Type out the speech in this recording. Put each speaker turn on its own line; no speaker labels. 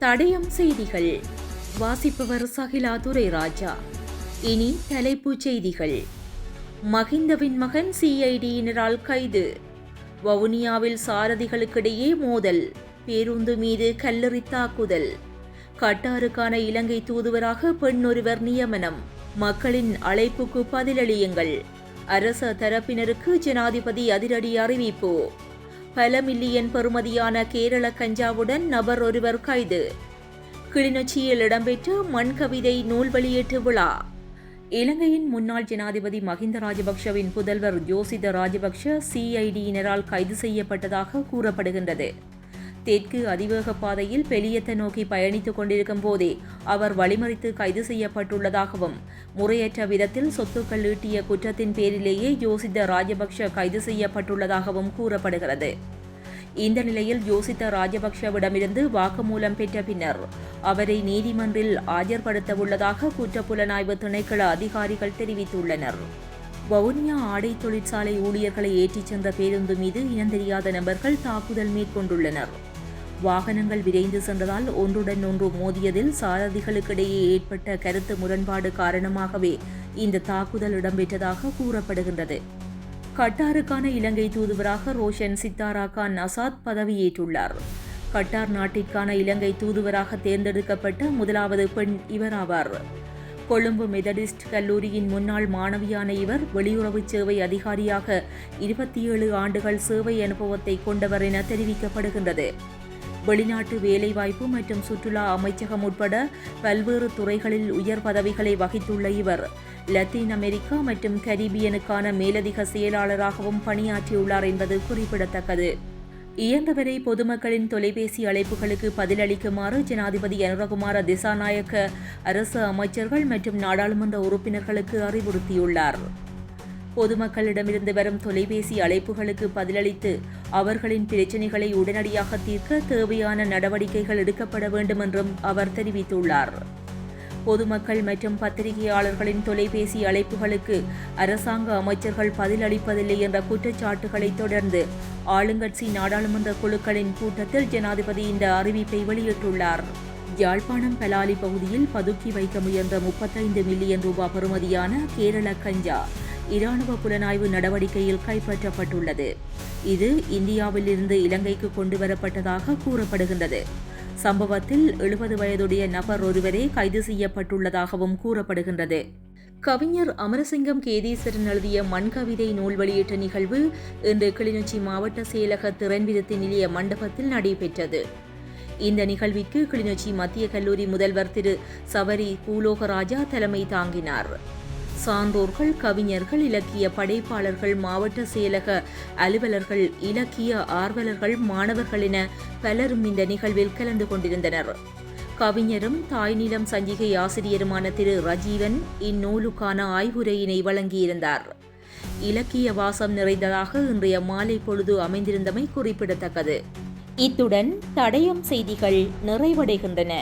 தடயம் செய்திகள். வாசிப்பவர் சகிலா துரைராஜா இனி தலைப்புச் செய்திகள். மகிந்தவின் மகன் சிஐடியினரால் கைது. வவுனியாவில் சாரதிகளுக்கிடையே மோதல். பேருந்து மீது கல்லெறி தாக்குதல். கட்டாருக்கான இலங்கை தூதுவராக பெண் ஒருவர் நியமனம். மக்களின் அழைப்புக்கு பதிலளியுங்கள். அரச தரப்பினருக்கு ஜனாதிபதி அதிரடி அறிவிப்பு. பல மில்லியன் பெறுமதியான கேரள கஞ்சாவுடன் நபர் ஒருவர் கைது. கிளிநொச்சியில் இடம்பெற்ற மண் கவிதை நூல் வெளியீட்டு விழா. இலங்கையின் முன்னாள் ஜனாதிபதி மஹிந்த ராஜபக்ஷவின் புதல்வர் ஜோசித ராஜபக்ஷ சிஐடியினரால் கைது செய்யப்பட்டதாக கூறப்படுகின்றது. தெற்கு அதிவேக பாதையில் பெலியத்தை நோக்கி பயணித்துக் கொண்டிருக்கும் போதே அவர் வழிமறித்து கைது செய்யப்பட்டுள்ளதாகவும் முறையற்ற விதத்தில் சொத்துக்கள் ஈட்டிய குற்றத்தின் பேரிலேயே யோசித்த ராஜபக்ஷ கைது செய்யப்பட்டுள்ளதாகவும் கூறப்படுகிறது. இந்த நிலையில் யோசித்த ராஜபக்ஷவிடமிருந்து வாக்குமூலம் பெற்ற பின்னர் அவரை நீதிமன்றில் ஆஜர்படுத்த உள்ளதாக குற்றப்புலனாய்வு திணைக்கள அதிகாரிகள் தெரிவித்துள்ளனர். வவுனியா ஆடை தொழிற்சாலை ஊழியர்களை ஏற்றிச் சென்ற பேருந்து மீது இனந்தெரியாத நபர்கள் தாக்குதல் மேற்கொண்டுள்ளனர். வாகனங்கள் விரைந்து சென்றதால் ஒன்றுடன் ஒன்று மோதியதில் சாரதிகளுக்கிடையே ஏற்பட்ட கருத்து முரண்பாடு காரணமாகவே இந்த தாக்குதல் இடம்பெற்றதாக கூறப்படுகின்றது. கட்டாருக்கான இலங்கை தூதுவராக ரோஷன் சித்தாரா கான் அசாத் பதவியேற்றுள்ளார். கட்டார் நாட்டிற்கான இலங்கை தூதுவராக தேர்ந்தெடுக்கப்பட்ட முதலாவது பெண் இவராவார் கொழும்பு மெதடிஸ்ட் கல்லூரியின் முன்னாள் மாணவியான இவர் வெளியுறவு சேவை அதிகாரியாக இருபத்தி ஏழு ஆண்டுகள் சேவை அனுபவத்தை கொண்டவர் என தெரிவிக்கப்படுகின்றது. வெளிநாட்டு வேலைவாய்ப்பு மற்றும் சுற்றுலா அமைச்சகம் உட்பட பல்வேறு துறைகளில் உயர் பதவிகளை வகித்துள்ள இவர். லத்தீன் அமெரிக்கா மற்றும் கரீபியனுக்கான மேலதிக செயலாளராகவும் பணியாற்றியுள்ளார் என்பது குறிப்பிடத்தக்கது. இயன்றவரை பொதுமக்களின் தொலைபேசி அழைப்புகளுக்கு பதிலளிக்குமாறு ஜனாதிபதி அனுரகுமார திசாநாயக்க அரசு அமைச்சர்கள் மற்றும் நாடாளுமன்ற உறுப்பினர்களுக்கு அறிவுறுத்தியுள்ளார். பொதுமக்களிடமிருந்து வரும் தொலைபேசி அழைப்புகளுக்கு பதிலளித்து அவர்களின் பிரச்சினைகளை உடனடியாக தீர்க்க தேவையான நடவடிக்கைகள் எடுக்கப்பட வேண்டும் என்றும் அவர் தெரிவித்துள்ளார். பொதுமக்கள் மற்றும் பத்திரிகையாளர்களின் தொலைபேசி அழைப்புகளுக்கு அரசாங்க அமைச்சர்கள் பதிலளிப்பதில்லை என்ற குற்றச்சாட்டுகளை தொடர்ந்து ஆளுங்கட்சி நாடாளுமன்ற குழுக்களின் கூட்டத்தில் ஜனாதிபதி இந்த அறிவிப்பை வெளியிட்டுள்ளார். யாழ்ப்பாணம் பலாலி பகுதியில் பதுக்கி வைக்க முயன்ற முப்பத்தைந்து மில்லியன் ரூபாய் பெறுமதியான கேரள கஞ்சா இராணுவ புலனாய்வு நடவடிக்கையில் கைப்பற்றப்பட்டுள்ளது. இது இந்தியாவில் இருந்து இலங்கைக்கு கொண்டுவரப்பட்டதாக கூறப்படுகின்றது. சம்பவத்தில் எழுபது வயதுடைய நபர் ஒருவரே கைது செய்யப்பட்டுள்ளதாகவும் கூறப்படுகின்றது. கவிஞர் அமரசிங்கம் கேதீசரன் எழுதிய மண்கவிதை நூல் வெளியீட்டு நிகழ்வு இன்று கிளிநொச்சி மாவட்ட செயலக திறன்விருத்தி நிலைய மண்டபத்தில் நடைபெற்றது. இந்த நிகழ்விற்கு கிளிநொச்சி மத்திய கல்லூரி முதல்வர் திரு சவரி பூலோகராஜா தலைமை தாங்கினார். சான்றோர்கள் கவிஞர்கள் இலக்கிய படைப்பாளர்கள் மாவட்ட செயலக அலுவலர்கள் இலக்கிய ஆர்வலர்கள் மாணவர்கள் என பலரும் இந்த நிகழ்வில் கலந்து கொண்டிருந்தனர். கவிஞரும் தாய்நிலம் சஞ்சிகை ஆசிரியருமான திரு ரஜீவன் இந்நூலுக்கான ஆய்வுரையினை வழங்கியிருந்தார். இலக்கிய வாசம் நிறைந்ததாக இன்றைய மாலை பொழுது அமைந்திருந்தமை குறிப்பிடத்தக்கது. இத்துடன் தடயம் செய்திகள் நிறைவடைகின்றன.